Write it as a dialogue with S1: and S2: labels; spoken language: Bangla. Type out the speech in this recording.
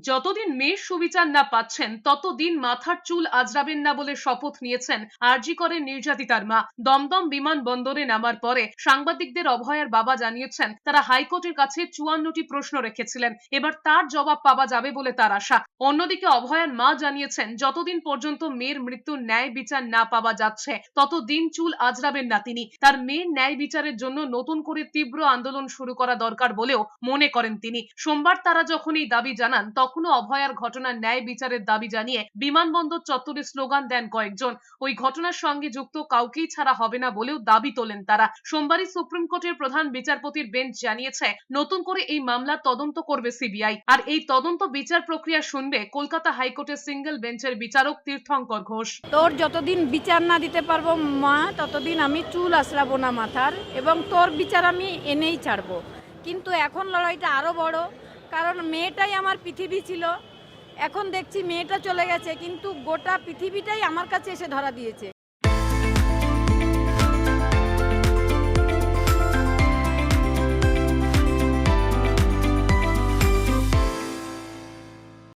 S1: যতদিন মেয়ের সুবিচার না পাচ্ছেন, ততদিন মাথার চুল আজরাবেন না বলে শপথ নিয়েছেন আরজি করেন নির্যাতিতার মা। দমদম বিমান বন্দরে নামার পরে সাংবাদিকদের অভয়ার বাবা জানিয়েছেন, তারা হাইকোর্টের কাছে চুয়ান্নটি প্রশ্ন রেখেছিলেন। এবার তার জবাব পাওয়া যাবে বলে তার আশা। অন্যদিকে অভয়ার মা জানিয়েছেন, যতদিন পর্যন্ত মেয়ের মৃত্যুর ন্যায় বিচার না পাওয়া যাচ্ছে, ততদিন চুল আজরাবেন না তিনি। তার মেয়ের ন্যায় বিচারের জন্য নতুন করে তীব্র আন্দোলন শুরু করা দরকার বলেও মনে করেন তিনি। সোমবার তারা যখন এই দাবি জানান তখনও অভয়ার ঘটনার ন্যায় বিচারের দাবি জানিয়ে বিমানবন্দর চত্বরে স্লোগান দেন কয়েকজন। ওই ঘটনার সঙ্গে যুক্ত কাউকেই ছাড়া হবে না বলেও দাবি তোলেন তারা। সোমবারই সুপ্রিম কোর্টের প্রধান বিচারপতির বেঞ্চ জানিয়েছে, নতুন করে এই মামলার তদন্ত করবে সিবিআই। আর এই তদন্ত বিচার প্রক্রিয়া শুনবে কলকাতা হাইকোর্টের সিঙ্গেল বেঞ্চের বিচারক তীর্থঙ্কর ঘোষ।
S2: তোর যতদিন বিচার না দিতে পারব মা, ততদিন আমি চুল আশ্রাবো না মাথার এবং তোর বিচার আমি এনেই ছাড়বো। কিন্তু এখন লড়াইটা আরও বড় কারণ মেয়েটাই আমার পৃথিবী ছিল। এখন দেখছি মেয়েটা চলে গেছে, কিন্তু গোটা পৃথিবীটাই আমার কাছে এসে ধরা দিয়েছে।